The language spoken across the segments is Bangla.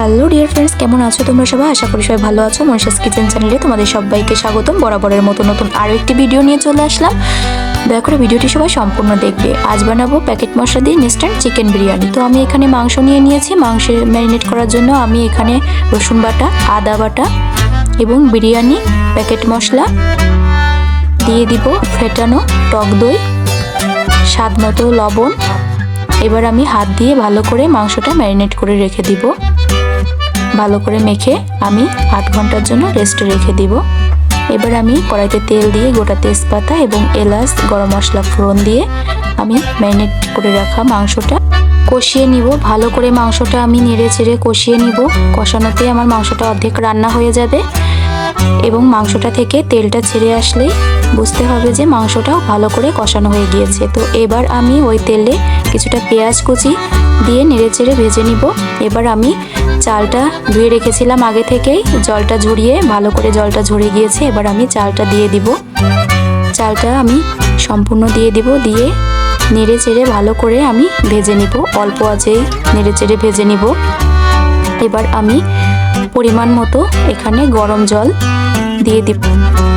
হ্যালো ডিয়ার ফ্রেন্ডস কেমন আছো তোমরা সবাই? আশা করি সবাই ভালো আছো। মনীষাস কিচেন চ্যানেলে তোমাদের সবাইকে স্বাগতম। বরাবরের মতো নতুন আরও একটি ভিডিও নিয়ে চলে আসলাম। দয়া করে ভিডিওটি সবাই সম্পূর্ণ দেখবে। আজ বানাবো প্যাকেট মশলা দিয়ে ইনস্ট্যান্ট চিকেন বিরিয়ানি তো আমি এখানে মাংস নিয়ে নিয়েছি। মাংসে ম্যারিনেট করার জন্য আমি এখানে রসুন বাটা, আদা বাটা এবং বিরিয়ানি প্যাকেট মশলা দিয়ে দিব ফেটানো টক দই, স্বাদ মতো লবণ। এবার আমি হাত দিয়ে ভালো করে মাংসটা ম্যারিনেট করে রেখে দিব। ভালো করে মেখে আমি আট ঘণ্টার জন্য রেস্টে রেখে দিব। এবার আমি কড়াইতে তেল দিয়ে গোটা তেজপাতা এবং এলাচ, গরম মশলা ফোড়ন দিয়ে আমি ম্যারিনেট করে রাখা মাংসটা কষিয়ে নিব। ভালো করে মাংসটা আমি নেড়ে চেড়ে কষিয়ে নিব। কষানোতে আমার মাংসটা অর্ধেক রান্না হয়ে যাবে। এবং মাংসটা থেকে তেলটা ছেড়ে আসলেই বুঝতে হবে যে মাংসটাও ভালো করে কষানো হয়ে গিয়েছে। তো এবার আমি ওই তেলে কিছুটা পেঁয়াজ কুচি দিয়ে নেড়েচেড়ে ভেজে নিব। এবার আমি চালটা ধুয়ে রেখেছিলাম আগে থেকেই। জলটা ঝরিয়ে, ভালো করে জলটা ঝরে গিয়েছে, এবার আমি চালটা দিয়ে দিব। চালটা আমি সম্পূর্ণ দিয়ে দিব, দিয়ে নেড়ে চেড়ে ভালো করে আমি ভেজে নিব। অল্প আঁচেই নেড়ে চেড়ে ভেজে নিব। এবার আমি পরিমাণ মতো এখানে গরম জল দিয়ে দিব।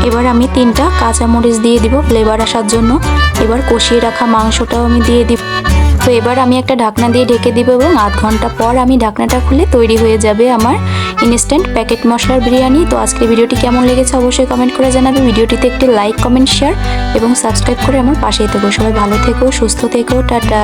এবার আমি তিনটা কাঁচামরিচ দিয়ে দিব ফ্লেভার আসার জন্য। এবার কষিয়ে রাখা মাংসটাও আমি দিয়ে দিব। তো এবার আমি একটা ঢাকনা দিয়ে ঢেকে দিব এবং আধ ঘণ্টা পর আমি ঢাকনাটা খুলে তৈরি হয়ে যাবে আমার ইনস্ট্যান্ট প্যাকেট মশলার বিরিয়ানি। তো আজকে ভিডিওটি কেমন লেগেছে অবশ্যই কমেন্ট করে জানাবে। ভিডিওটিতে একটি লাইক কমেন্ট শেয়ার এবং সাবস্ক্রাইব করে আমার পাশেই থেকো। সবাই ভালো থেকো, সুস্থ থেকো, টাটা।